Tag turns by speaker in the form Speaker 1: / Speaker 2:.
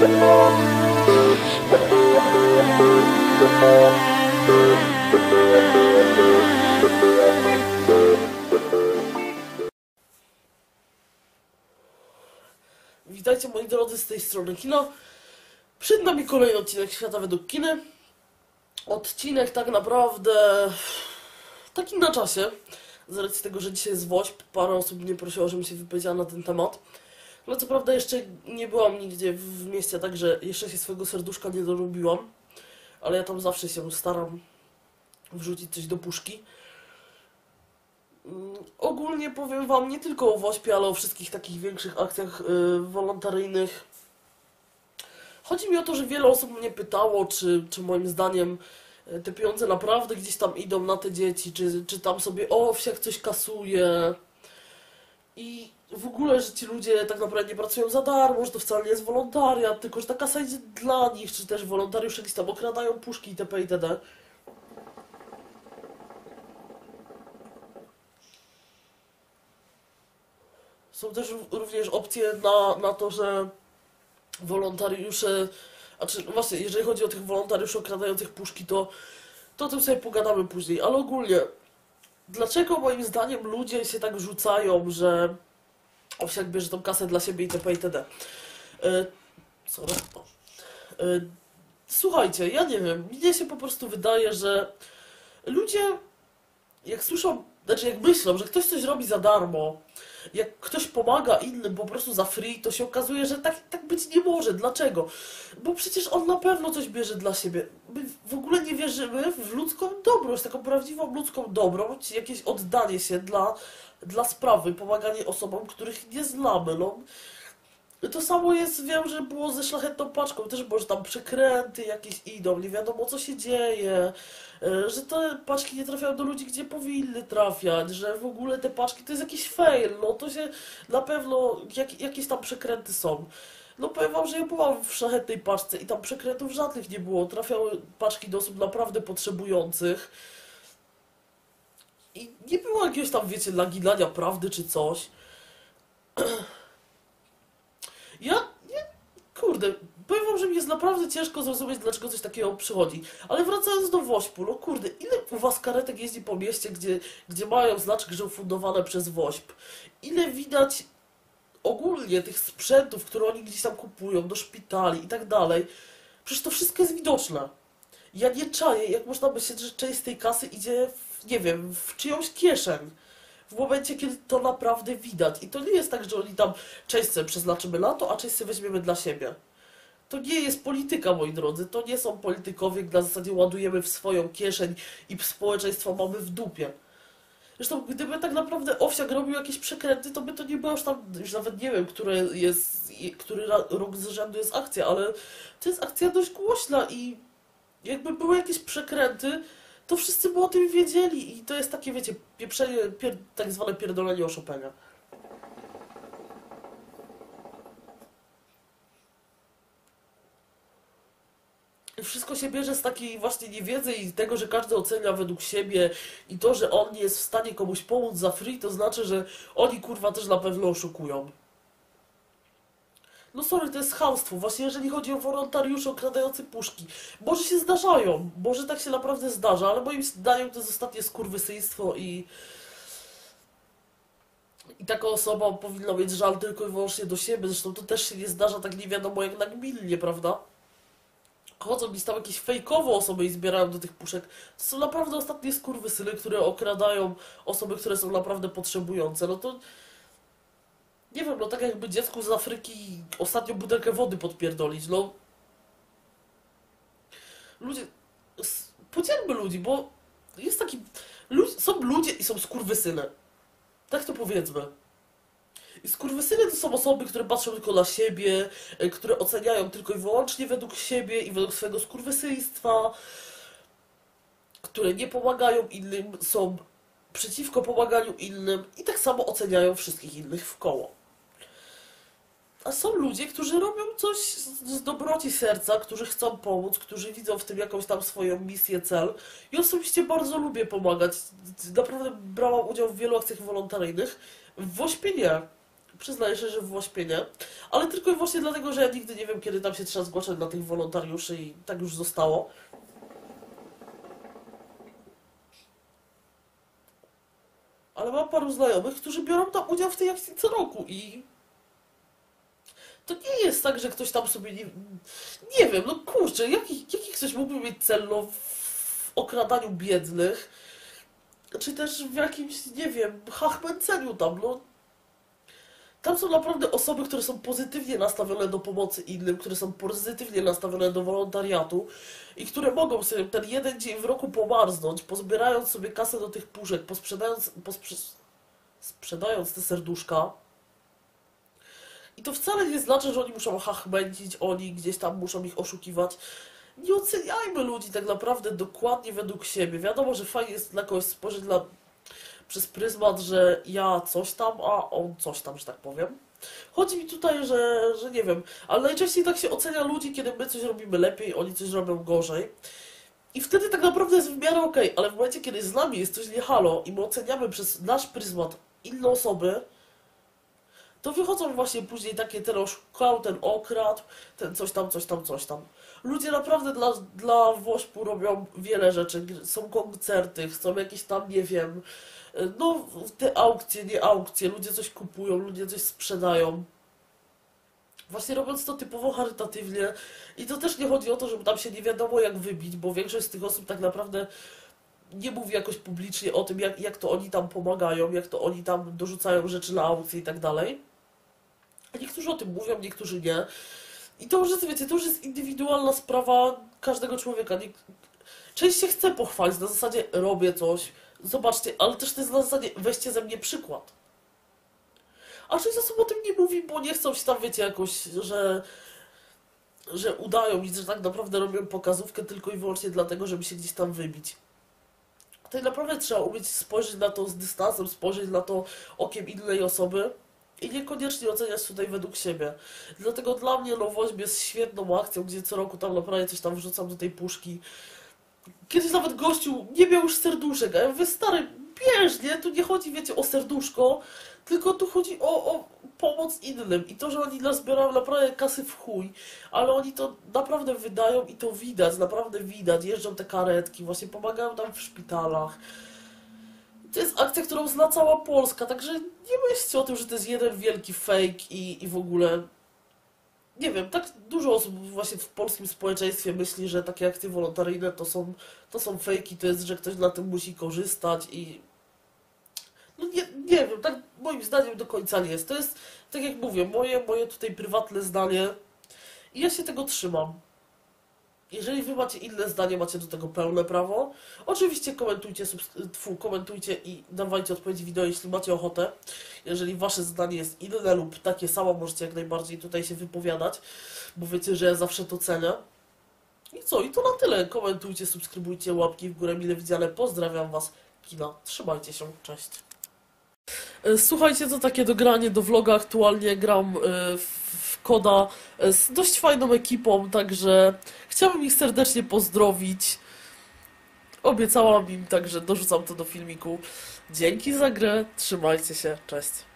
Speaker 1: Witajcie moi drodzy z tej strony Kino. Przed nami kolejny odcinek Świata według Kiny. Odcinek tak naprawdę taki na czasie. Z racji tego, że dzisiaj jest WOŚP, parę osób mnie prosiło, żebym się wypowiedziała na ten temat. No co prawda jeszcze nie byłam nigdzie w mieście, także jeszcze się swojego serduszka nie dorobiłam. Ale ja tam zawsze się staram wrzucić coś do puszki. Mm, Ogólnie powiem Wam nie tylko o WOŚPie, ale o wszystkich takich większych akcjach y, wolontaryjnych. Chodzi mi o to, że wiele osób mnie pytało, czy, czy moim zdaniem y, te pieniądze naprawdę gdzieś tam idą na te dzieci, czy, czy tam sobie owsiak coś kasuje. I w ogóle, że ci ludzie tak naprawdę nie pracują za darmo, że to wcale nie jest wolontariat, tylko że ta kasa dla nich, czy też wolontariusze gdzieś tam okradają puszki itp. itd. Są też ró- również opcje na, na to, że wolontariusze, a czy no właśnie, jeżeli chodzi o tych wolontariuszy okradających puszki, to, to o tym sobie pogadamy później, ale ogólnie, dlaczego moim zdaniem ludzie się tak rzucają, że owsiak bierze tą kasę dla siebie itp. itd. E, sorry. E, słuchajcie, ja nie wiem, mnie się po prostu wydaje, że ludzie jak słyszą, znaczy jak myślą, że ktoś coś robi za darmo, jak ktoś pomaga innym po prostu za free, to się okazuje, że tak, tak być nie może. Dlaczego? Bo przecież on na pewno coś bierze dla siebie. My w ogóle nie wierzymy w ludzką dobroć, taką prawdziwą ludzką dobroć, jakieś oddanie się dla, dla sprawy, pomaganie osobom, których nie znamy. No. To samo jest, wiem, że było ze szlachetną paczką, też może tam przekręty jakieś idą, nie wiadomo co się dzieje, e, że te paczki nie trafiają do ludzi, gdzie powinny trafiać, że w ogóle te paczki to jest jakiś fail, no to się na pewno jak, jakieś tam przekręty są. No powiem wam, że ja byłam w szlachetnej paczce i tam przekrętów żadnych nie było, trafiały paczki do osób naprawdę potrzebujących. I nie było jakiegoś tam, wiecie, naginania prawdy czy coś. Ja, nie, kurde, powiem wam, że mi jest naprawdę ciężko zrozumieć, dlaczego coś takiego przychodzi. Ale wracając do Wośpu, no kurde, ile u was karetek jeździ po mieście, gdzie, gdzie mają znaczek, że ufundowane przez Wośp? Ile widać ogólnie tych sprzętów, które oni gdzieś tam kupują, do szpitali i tak dalej? Przecież to wszystko jest widoczne. Ja nie czaję, jak można myśleć, że część z tej kasy idzie, w, nie wiem, w czyjąś kieszeń. W momencie, kiedy to naprawdę widać. I to nie jest tak, że oni tam część sobie przeznaczymy na to, a część sobie weźmiemy dla siebie. To nie jest polityka, moi drodzy. To nie są politykowie, na zasadzie ładujemy w swoją kieszeń i społeczeństwo mamy w dupie. Zresztą, gdyby tak naprawdę Owsiak robił jakieś przekręty, to by to nie było już tam, już nawet nie wiem, które jest, który rok z rzędu jest akcja, ale to jest akcja dość głośna i jakby były jakieś przekręty, to wszyscy by o tym wiedzieli i to jest takie, wiecie, pieprzenie, pier, tak zwane pierdolenie o Chopina. Wszystko się bierze z takiej właśnie niewiedzy i tego, że każdy ocenia według siebie i to, że on nie jest w stanie komuś pomóc za free, to znaczy, że oni kurwa też na pewno oszukują. No sorry, to jest chamstwo. Właśnie jeżeli chodzi o wolontariuszy okradający puszki. Może się zdarzają, może tak się naprawdę zdarza, ale moim zdaniem to jest ostatnie skurwysyństwo i... I taka osoba powinna mieć żal tylko i wyłącznie do siebie. Zresztą to też się nie zdarza tak nie wiadomo jak nagminnie, prawda? Chodzą mi tam jakieś fejkowe osoby i zbierają do tych puszek. To są naprawdę ostatnie skurwysyny, które okradają osoby, które są naprawdę potrzebujące. No to... Nie wiem, no tak jakby dziecku z Afryki ostatnią butelkę wody podpierdolić, no. Ludzie, podzielmy ludzi, bo jest taki, są ludzie i są skurwysyny. Tak to powiedzmy. I skurwysyny to są osoby, które patrzą tylko na siebie, e, które oceniają tylko i wyłącznie według siebie i według swojego skurwysyństwa, które nie pomagają innym, są przeciwko pomaganiu innym i tak samo oceniają wszystkich innych w koło. A są ludzie, którzy robią coś z dobroci serca, którzy chcą pomóc, którzy widzą w tym jakąś tam swoją misję, cel. I osobiście bardzo lubię pomagać. Naprawdę brałam udział w wielu akcjach wolontaryjnych. W Wośpie nie. Przyznaję się, że w Łośpie nie. Ale tylko i właśnie dlatego, że ja nigdy nie wiem, kiedy tam się trzeba zgłaszać na tych wolontariuszy i tak już zostało. Ale mam paru znajomych, którzy biorą tam udział w tej akcji co roku i to nie jest tak, że ktoś tam sobie nie... Nie wiem, no kurczę, jaki, jaki ktoś mógłby mieć cel no, w okradaniu biednych, czy też w jakimś, nie wiem, hachmęceniu tam, no. Tam są naprawdę osoby, które są pozytywnie nastawione do pomocy innym, które są pozytywnie nastawione do wolontariatu i które mogą sobie ten jeden dzień w roku pomarznąć, pozbierając sobie kasę do tych puszek, posprzedając, posprze... sprzedając te serduszka. I to wcale nie znaczy, że oni muszą hachmęcić, oni gdzieś tam muszą ich oszukiwać. Nie oceniajmy ludzi tak naprawdę dokładnie według siebie. Wiadomo, że fajnie jest dla kogoś spojrzeć dla, przez pryzmat, że ja coś tam, a on coś tam, że tak powiem. Chodzi mi tutaj, że, że nie wiem, ale najczęściej tak się ocenia ludzi, kiedy my coś robimy lepiej, oni coś robią gorzej. I wtedy tak naprawdę jest w miarę okej, ale w momencie, kiedy z nami jest coś nie halo i my oceniamy przez nasz pryzmat inne osoby, to wychodzą właśnie później takie ten oszukał, ten okradł, ten coś tam, coś tam, coś tam. Ludzie naprawdę dla, dla Wośpu robią wiele rzeczy. Są koncerty, chcą jakieś tam, nie wiem, no te aukcje, nie aukcje, ludzie coś kupują, ludzie coś sprzedają. Właśnie robiąc to typowo charytatywnie i to też nie chodzi o to, żeby tam się nie wiadomo jak wybić, bo większość z tych osób tak naprawdę nie mówi jakoś publicznie o tym, jak, jak to oni tam pomagają, jak to oni tam dorzucają rzeczy na aukcje i tak dalej. Niektórzy o tym mówią, niektórzy nie. I to już jest, wiecie, to już jest indywidualna sprawa każdego człowieka. Nie... Część się chce pochwalić, na zasadzie robię coś, zobaczcie, ale też to jest na zasadzie weźcie ze mnie przykład. A część osób o tym nie mówi, bo nie chcą się tam, wiecie, jakoś, że, że udają i że tak naprawdę robią pokazówkę tylko i wyłącznie dlatego, żeby się gdzieś tam wybić. Tak naprawdę trzeba umieć spojrzeć na to z dystansem, spojrzeć na to okiem innej osoby i niekoniecznie oceniać tutaj według siebie. Dlatego dla mnie Nowość jest świetną akcją, gdzie co roku tam naprawdę coś tam wrzucam do tej puszki. Kiedyś nawet gościu nie miał już serduszek, a ja mówię, stary, bierz, nie? Tu nie chodzi, wiecie, o serduszko, tylko tu chodzi o, o pomoc innym. I to, że oni nazbierają naprawdę kasy w chuj, ale oni to naprawdę wydają i to widać, naprawdę widać. Jeżdżą te karetki, właśnie pomagają tam w szpitalach. To jest akcja, którą zna cała Polska, także nie myślcie o tym, że to jest jeden wielki fake i, i w ogóle. Nie wiem, tak dużo osób właśnie w polskim społeczeństwie myśli, że takie akcje wolontaryjne to są, to są fejki, to jest, że ktoś na tym musi korzystać i. No nie, nie wiem, tak moim zdaniem do końca nie jest. To jest, tak jak mówię, moje, moje tutaj prywatne zdanie i ja się tego trzymam. Jeżeli wy macie inne zdanie, macie do tego pełne prawo. Oczywiście komentujcie, tfu, komentujcie i dawajcie odpowiedzi wideo, jeśli macie ochotę. Jeżeli wasze zdanie jest inne lub takie samo, możecie jak najbardziej tutaj się wypowiadać, bo wiecie, że ja zawsze to cenię. I co? I to na tyle. Komentujcie, subskrybujcie, łapki w górę mile widziane. Pozdrawiam was, kina. Trzymajcie się, cześć. E, Słuchajcie, to takie dogranie do vloga. Aktualnie gram e, w koda e, z dość fajną ekipą, także chciałbym ich serdecznie pozdrowić. Obiecałam im, także dorzucam to do filmiku. Dzięki za grę, trzymajcie się, cześć.